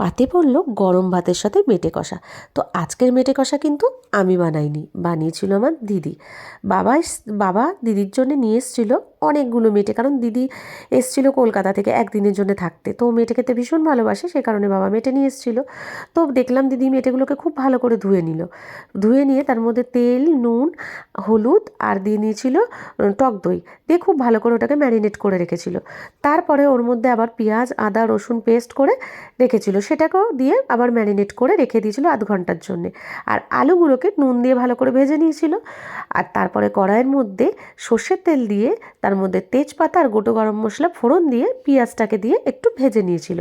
পাতে পড়ল গরম ভাতের সাথে মেটে কষা। তো আজকের মেটে কষা কিন্তু আমি বানাইনি, বানিয়েছিল আমার দিদি। বাবা বাবা দিদির জন্য নিয়ে এসেছিল অনেকগুলো মেটে, কারণ দিদি এসেছিল কলকাতা থেকে একদিনের জন্য থাকতে। তো মেটে খেতে ভীষণ ভালোবাসে, সে কারণে বাবা মেটে নিয়ে এসেছিল। তো দেখলাম দিদি মেটেগুলোকে খুব ভালো করে ধুয়ে নিল। ধুয়ে নিয়ে তার মধ্যে তেল, নুন, হলুদ আর দিয়ে নিয়েছিল টক দই। দিয়ে খুব ভালো করে ওটাকে ম্যারিনেট করে রেখেছিল। তারপরে ওর মধ্যে আবার পেঁয়াজ, আদা, রসুন পেস্ট করে রেখেছিল। সেটাকেও দিয়ে আবার ম্যারিনেট করে রেখে দিয়েছিল আধ ঘণ্টার জন্যে। আর আলুগুলোকে নুন দিয়ে ভালো করে ভেজে নিয়েছিল। আর তারপরে কড়াইয়ের মধ্যে সর্ষের তেল দিয়ে, তার মধ্যে তেজপাতা আর গোটো গরম মশলা ফোড়ন দিয়ে পেঁয়াজটাকে দিয়ে একটু ভেজে নিয়েছিল।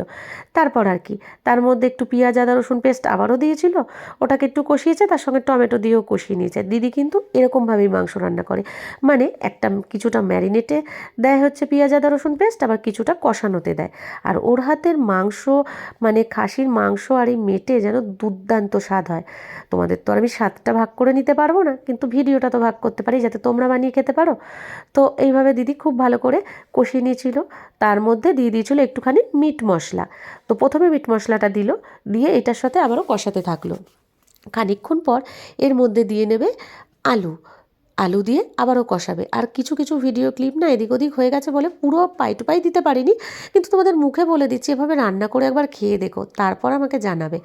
তারপর আর কি, তার মধ্যে একটু পেঁয়াজ, আদা, রসুন পেস্ট আবারও দিয়েছিল। ওটাকে একটু কষিয়েছে, তার সঙ্গে টমেটো দিয়েও কষিয়ে নিয়েছে। দিদি কিন্তু এরকমভাবেই মাংস রান্না করে। মানে একটা কিছুটা ম্যারিনেটে দেয় হচ্ছে পেঁয়াজ, আদা, রসুন পেস্ট, আবার কিছুটা কষানোতে দেয়। আর ওর হাতের মাংস মানে খাসির মাংস আর এই মেটে যেন দুর্দান্ত স্বাদ হয়। তোমাদের তো আর আমি স্বাদটা ভাগ করে নিতে পারব না, কিন্তু ভিডিওটা তো ভাগ করতে পারি যাতে তোমরা বানিয়ে খেতে পারো। তো এইভাবে দিদি খুব ভালো করে কষিয়ে নিয়েছিল, তার মধ্যে দিয়ে দিয়েছিল একটুখানি মিট মশলা। তো প্রথমে মিট মশলাটা দিল, দিয়ে এটার সাথে আবারও কষাতে থাকল। খানিকক্ষণ পর এর মধ্যে দিয়ে নেবে আলু। আলু দিয়ে আবারও কষাবে। আর কিছু কিছু ভিডিও ক্লিপ না এদিক ওদিক হয়ে গেছে বলে পুরো পাই টু পাই দিতে পারিনি। কিন্তু তোমাদের মুখে বলে দিচ্ছি, এভাবে রান্না করে একবার খেয়ে দেখো, তারপর আমাকে জানাবে।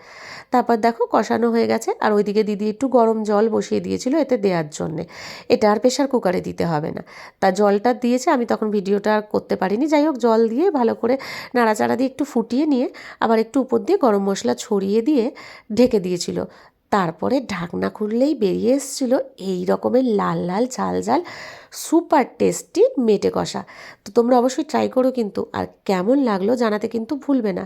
তারপর দেখো কষানো হয়ে গেছে, আর ওইদিকে দিদি একটু গরম জল বসিয়ে দিয়েছিল এতে দেওয়ার জন্যে। এটা আর প্রেশার কুকারে দিতে হবে না। তা জলটা দিয়েছে, আমি তখন ভিডিওটা আর করতে পারিনি। যাই হোক, জল দিয়ে ভালো করে নাড়াচাড়া দিয়ে একটু ফুটিয়ে নিয়ে আবার একটু উপর দিয়ে গরম মশলা ছড়িয়ে দিয়ে ঢেকে দিয়েছিল। তারপরে ঢাকনা খুললেই বেরিয়ে এসেছিল এই রকমের লাল লাল, ঝাল ঝাল সুপার টেস্টি মেটে কষা। তো তোমরা অবশ্যই ট্রাই করো কিন্তু, আর কেমন লাগল জানাতে কিন্তু ভুলবে না।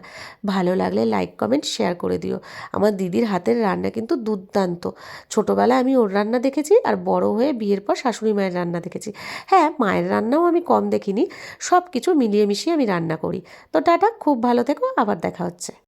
ভালো লাগলে লাইক কমেন্ট শেয়ার করে দিও। আমার দিদির হাতের রান্না কিন্তু দুর্দান্ত। ছোটোবেলায় আমি ওর রান্না দেখেছি আর বড় হয়ে বিয়ের পর শাশুড়ি মায়ের রান্না দেখেছি। হ্যাঁ মায়ের রান্নাও আমি কম দেখিনি। সব কিছু মিলিয়ে মিশিয়ে আমি রান্না করি। তো টাটা, খুব ভালো থেকো, আবার দেখা হচ্ছে।